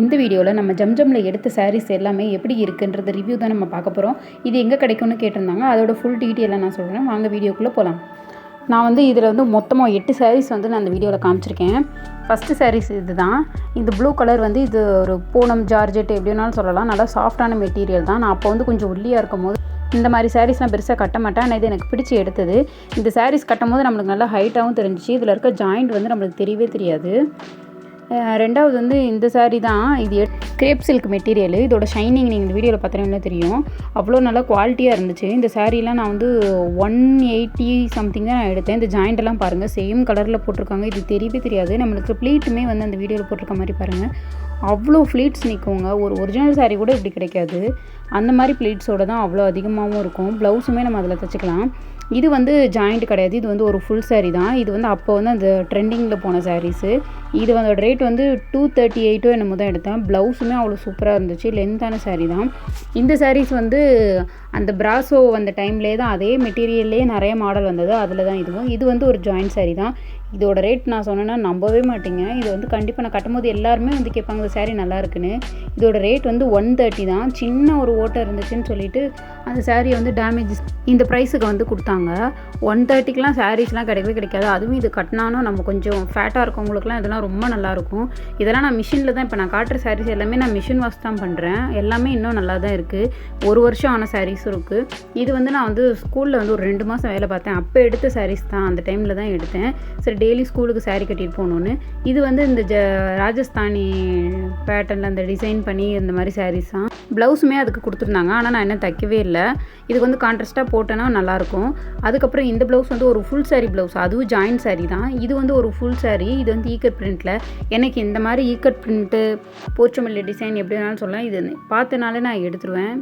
இந்த வீடியோவில் நம்ம ஜம்ஜம்ல எடுத்த சாரீஸ் எல்லாமே எப்படி இருக்குன்றது ரிவ்யூ தான் நம்ம பார்க்க போகிறோம் இது எங்கே கிடைக்கும்னு கேட்டிருந்தாங்க. அதோட ஃபுல் டீட்டெயிலாக நான் சொல்கிறேன் வாங்க வீடியோக்குள்ளே போகலாம் நான் வந்து இதில் வந்து மொத்தமாக எட்டு சாரீஸ் வந்து நான் அந்த வீடியோவில் காமிச்சிருக்கேன். ஃபஸ்ட்டு சாரீஸ் இது தான் இந்த ப்ளூ கலர் வந்து இது ஒரு பூனம் ஜார்ஜெட் எப்படினாலும் சொல்லலாம். நல்லா சாஃப்டான மெட்டீரியல் தான். நான் அப்போ வந்து கொஞ்சம் ஒல்லியாக இருக்கும் போது இந்த மாதிரி சாரீஸ்லாம் பெருசாக கட்ட மாட்டேன். ஆனால் இது எனக்கு பிடிச்சி எடுத்தது. இந்த சாரீஸ் கட்டும் போது நம்மளுக்கு நல்லா ஹைட்டாகவும் தெரிஞ்சிச்சு. இதில் இருக்க ஜாயிண்ட் வந்து நம்மளுக்கு தெரியவே தெரியாது. ரெண்டாவது வந்து இந்த சாரீ தான். இது கிரேப் சில்க் மெட்டீரியல் இதோட ஷைனிங் நீங்கள் இந்த வீடியோவில் பார்த்தீங்கன்னா தெரியும்? அவ்வளோ நல்லா குவாலிட்டியாக இருந்துச்சு. இந்த சாரீலாம் நான் வந்து ஒன் எயிட்டி சம்திங் தான் நான் எடுத்தேன். இந்த ஜாயிண்ட்லாம் பாருங்கள் சேம் கலரில் போட்டிருக்காங்க. இது தெரியவே தெரியாது. நம்மளுக்கு ப்ளீட்டுமே வந்து அந்த வீடியோவில் போட்டிருக்க மாதிரி பாருங்கள் அவ்வளோ ஃப்ளீட்ஸ் நிற்குங்க ஒரு ஒரிஜினல் சாரீ கூட இப்படி கிடைக்காது. அந்த மாதிரி ப்ளீட்ஸோட தான் அவ்வளோ அதிகமாகவும் இருக்கும். ப்ளவுஸுமே நம்ம அதில் தைச்சிக்கலாம். இது வந்து ஜாயிண்ட் கிடையாது. இது வந்து ஒரு ஃபுல் சாரீ தான். இது வந்து அப்போ வந்து அந்த ட்ரெண்டிங்கில் போன சாரீஸு இது வந்து ரேட் வந்து டூ தேர்ட்டி எயிட்டோ என்னமோ தான் எடுத்தேன். ப்ளவுஸுமே அவ்வளோ சூப்பராக இருந்துச்சு. லென்த்தான சாரீ தான். இந்த சாரீஸ் வந்து அந்த பிராசோ வந்த டைம்லேயே தான் அதே மெட்டீரியல்லே நிறைய மாடல் வந்தது. அதில் தான் இதுவும். இது வந்து ஒரு ஜாயிண்ட் சாரீ தான். இதோட ரேட் நான் சொன்னேன்னா நம்பவே மாட்டேங்க. இது வந்து கண்டிப்பாக நான் கட்டும்போது எல்லாருமே வந்து கேட்பாங்க இந்த சாரீ நல்லா இருக்குன்னு. இதோட ரேட் வந்து ஒன் தேர்ட்டி தான். சின்ன ஒரு ஓட்டை இருந்துச்சுன்னு சொல்லிட்டு அந்த saree வந்து டேமேஜ் இந்த ப்ரைஸுக்கு வந்து கொடுத்தாங்க. ஒன் தேர்ட்டிக்கெலாம் சாரீஸ்லாம் கிடைக்கவே கிடைக்காது. அதுவும் இது கட்டினாலும் நம்ம கொஞ்சம் ஃபேட்டாக இருக்கவங்களுக்குலாம் இதெல்லாம் ரொம்ப நல்லாயிருக்கும் இதெல்லாம் நான் மிஷினில் தான் இப்போ நான் காட்டுற சாரீஸ் எல்லாமே நான் மிஷின் வாஷ் தான் பண்ணுறேன் எல்லாமே இன்னும் நல்லா தான் இருக்குது ஒரு வருஷம் ஆன சாரீஸும் இருக்குது இது வந்து நான் வந்து ஸ்கூலில் வந்து ஒரு ரெண்டு மாதம் வேலை பார்த்தேன். அப்போ எடுத்த சாரீஸ் தான். அந்த டைமில் தான் எடுத்தேன். சரி டெய்லி ஸ்கூலுக்கு சாரீ கட்டிட்டு போகணுன்னு இது வந்து இந்த ஜ ராஜஸ்தானி பேட்டர்னில் அந்த டிசைன் பண்ணி இந்த மாதிரி சாரீஸ் தான். ப்ளவுஸுமே அதுக்கு கொடுத்துருந்தாங்க. ஆனால் நான் என்ன தைக்கவே இல்லை. இதுக்கு வந்து கான்ட்ராஸ்ட்டாக போட்டேன்னா நல்லாயிருக்கும் அதுக்கப்புறம் இந்த ப்ளவுஸ் வந்து ஒரு ஃபுல் சாரீ ப்ளவுஸ் அதுவும் ஜாயின்ட் சாரீ தான். இது வந்து ஒரு ஃபுல் சாரீ இது வந்து ஈக்கட் பிரிண்ட்டில் எனக்கு இந்த மாதிரி ஈக்கட் பிரிண்ட்டு போச்சமல்லி டிசைன் எப்படி வேணாலும் சொல்லலாம். இது பார்த்தனாலே நான் எடுத்துருவேன்.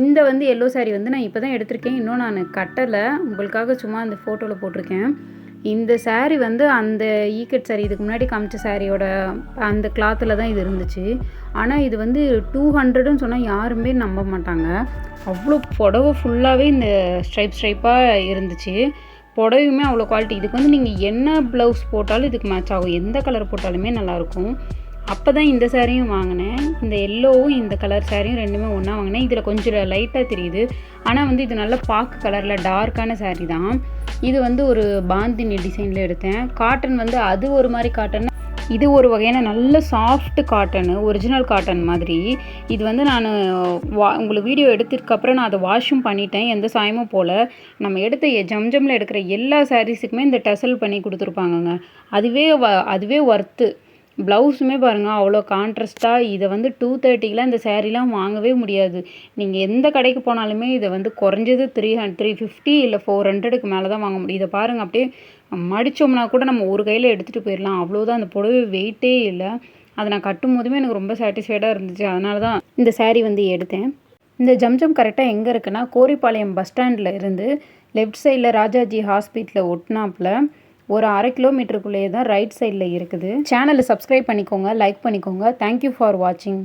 இந்த வந்து எல்லோ சாரீ வந்து நான் இப்போ தான் எடுத்திருக்கேன். இன்னும் நான் கட்டலை. உங்களுக்காக சும்மா அந்த ஃபோட்டோவில் போட்டிருக்கேன். இந்த சாரீ வந்து அந்த ஈக்கட் saree இதுக்கு முன்னாடி காமிச்ச சாரியோட அந்த கிளாத்தில் தான் இது இருந்துச்சு. ஆனால் இது வந்து டூ ஹண்ட்ரடுன்னு சொன்னால் யாருமே நம்ப மாட்டாங்க. அவ்வளோ புடவை ஃபுல்லாகவே இந்த ஸ்ட்ரைப் ஸ்ட்ரைப்பாக இருந்துச்சு. புடவையுமே அவ்வளோ குவாலிட்டி இதுக்கு வந்து நீங்கள் என்ன ப்ளவுஸ் போட்டாலும் இதுக்கு மேட்ச் ஆகும். எந்த கலர் போட்டாலுமே நல்லாயிருக்கும் அப்போ தான் இந்த சாரியும் வாங்கினேன். இந்த எல்லோவும் இந்த கலர் சாரியும் ரெண்டுமே ஒன்றா வாங்கினேன். இதில் கொஞ்சம் லைட்டாக தெரியுது. ஆனால் வந்து இது நல்ல பாக்கு கலரில் டார்க்கான சேரீ தான். இது வந்து ஒரு பாந்தினி டிசைனில் எடுத்தேன். காட்டன் வந்து அது ஒரு மாதிரி காட்டன் இது ஒரு வகையான நல்ல சாஃப்ட் காட்டனு ஒரிஜினல் காட்டன் மாதிரி. இது வந்து நான் வா உங்களுக்கு வீடியோ எடுத்ததுக்கப்புறம் நான் அதை வாஷும் பண்ணிட்டேன். எந்த சாயமும் போல். நம்ம எடுத்த எ- எடுக்கிற எல்லா சாரீஸுக்குமே இந்த டசல் பண்ணி கொடுத்துருப்பாங்கங்க. அதுவே வ அதுவே ஒர்த்து ப்ளவுஸுமே பாருங்கள் அவ்வளோ கான்ட்ரஸ்ட்டாக இதை வந்து டூ தேர்ட்டிக்கெலாம் இந்த சேரீலாம் வாங்கவே முடியாது. நீங்கள் எந்த கடைக்கு போனாலுமே இதை வந்து குறைஞ்சது த்ரீ ஹண்ட் த்ரீ ஃபிஃப்டி இல்லை ஃபோர் ஹண்ட்ரடுக்கு மேலே தான் வாங்க முடியும். இதை பாருங்கள் அப்படியே மடித்தோம்னா கூட நம்ம ஒரு கையில் எடுத்துகிட்டு போயிடலாம். அவ்வளோதான் அந்த புடவை வெயிட்டே இல்லை. அதை நான் கட்டும் போதுமே எனக்கு ரொம்ப சாட்டிஸ்ஃபைடாக இருந்துச்சு. அதனால தான் இந்த சேரீ வந்து எடுத்தேன். இந்த ஜம்ஜம் கரெக்டாக எங்கே இருக்குன்னா கோரிப்பாளையம் பஸ் ஸ்டாண்டில் இருந்து லெஃப்ட் சைடில் ராஜாஜி ஹாஸ்பிட்டலில் ஒட்டினாப்பில். ஒரு அரை கிலோமீட்டருக்குள்ளேயே தான் ரைட் சைடில் இருக்குது. சேனலை சப்ஸ்கிரைப் பண்ணிக்கோங்க லைக் பண்ணிக்கோங்க. தேங்க்யூ ஃபார் வாட்சிங்